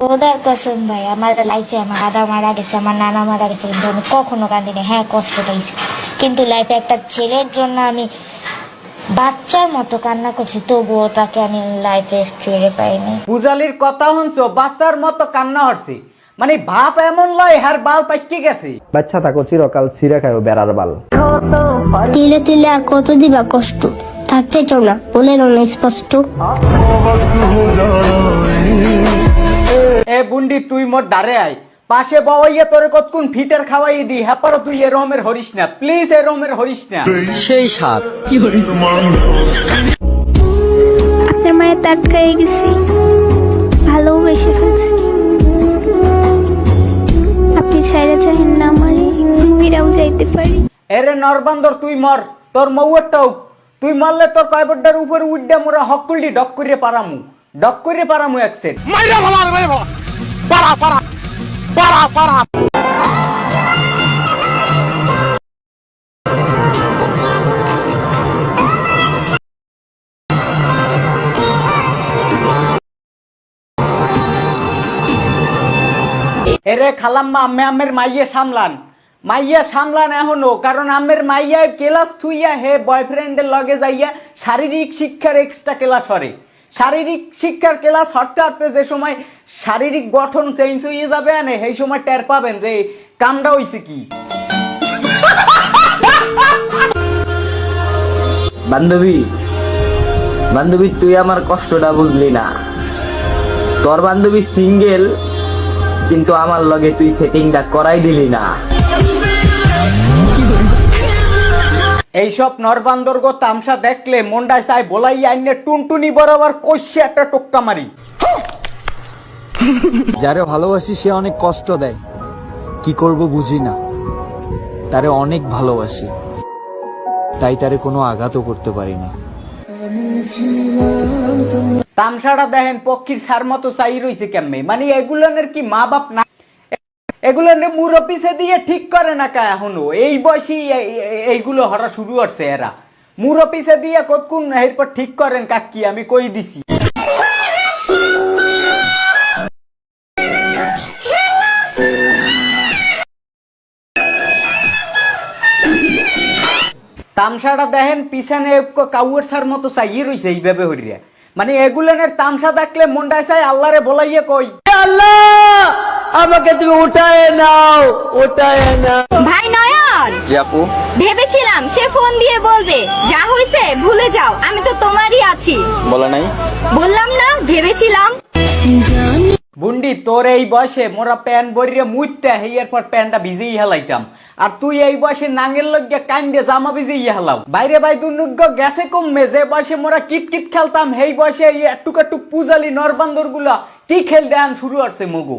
ওদের কসম ভাই আমার লাইফে আমার দাদা মারা গেছে আমার নানা মারা গেছে কিন্তু আমি কখনো কাঁদিনি। হ্যাঁ কষ্ট পেয়েছি। কিন্তু লাইফে একটা ছেলের জন্য আমি বাচ্চার মতো কান্না করছি তবুও তাকে আমি লাইফে ফিরে পাইনি। পূজালির কথা শুনছো বাচ্চার মতো কান্না হরছি মানে ভাব এমন লয় হার বাল পাইকে গেছে। বাচ্চা থাকো চিরকাল ছিঁড়ে খায় বেড়ার বাল। তিলে তিলে আর কত দিবা কষ্ট? থাকতে চাও না বলে দাও না স্পষ্ট। এ বুন্ডি তুই মোর ডারে আয়। পাশে বওয়াইয়া তোরে কতক্ষণ ফিটার খাওয়াই দি হ্যাপারও তুই এ রমের হরিস না। প্লিজ এ রমের হরিস না। সেই সাত আপনার মায়ের গেছি। ভালোবেসে ফেলছি। আপনি ছাইরা চাহেন না আমারে মুহিরাও যাইতে পারি। এরে নরবান্দর তুই মর। তোর মৌয়ারটাও তুই মরলে তোর কয়বড্ডার উপরে উড্ডা মোরা হকুলটি ডক করিয়ে পারামু। ডক করিয়ে পারামু একসের। এরে খালাম্মা আম্মে আম্মের মাইয়ে সামলান। মাইয়া সামলান এখনও কারণ আম্মের মাইয়া ক্লাস থুইয়া হে বয়ফ্রেন্ডের লগে যাইয়া শারীরিক শিক্ষার এক্সট্রা ক্লাস হরে। শারীরিক শিক্ষার ক্লাস হটতে যে সময় শারীরিক গঠন চেঞ্জ হয়ে যাবে না সেই সময় টের পাবেন যে কামটা হইছে কি। বান্ধবী বান্ধবী, তুই আমার কষ্টটা বুঝলি না। তোর বান্ধবী সিঙ্গেল কিন্তু আমার লগে তুই সেটিংটা করাই দিলি না। এইসব নরবান্দর গো তামসা দেখলে মন্ডায় চাই বলাই আইনে টুনটুনি বরাবর কষে একটা টোক্কা মারি। যারে ভালোবাসি সে অনেক কষ্ট দেয়। কি করব বুঝি না। তারে অনেক ভালোবাসি। তাই তারে কোনো আঘাতও করতে পারি না। তামসাটা দেখেন পক্ষীর সার মতো চাই রইছে কেমনে? মানে এগুলোনের কি মা বাপ না এগুলোনের মুরব্বিসে দিয়ে ঠিক করে না কা এখনও। এই বয়সী এ- এ- এইগুলো হরা শুরু করছে এরা। মুরব্বিসে দিয়ে কতক্ষণ এরপর ঠিক করেন কাকি, আমি কই দিছি। তামসাটা দেখেন, পিছনে কাউয়ের সার মতো চাইয়ে রইছে এইভাবে হরিয়া মানে এগুলানের তামসা দেখলে মনটা চাই আল্লাহরে বলাইয়ে কই। ভাই নয়ন! জি আপু। ভেবেছিলাম সে ফোন দিয়ে বলবে যা হয়েছে ভুলে যাও আমি তো তোমারই আছি। বলে নাই। বললাম না ভেবেছিলাম। বুন্ডি তোর এই বয়সে মোরা প্যান বরিয়ে মুইতে হেয়ার পর প্যানটা ভিজেই হেলাইতাম। আর তুই এই বয়সে নাঙ্গের লগে কান্দে জামা ভিজেই হেলাও। বাইরে বাই দুর্নুগ্য গেছে কমবে যে বয়সে মোরা কিট কিট খেলতাম সেই বয়সে এই এটুক এটুক পূজালি নরবান্দরগুলা কি খেল দেন শুরু করছে মগু।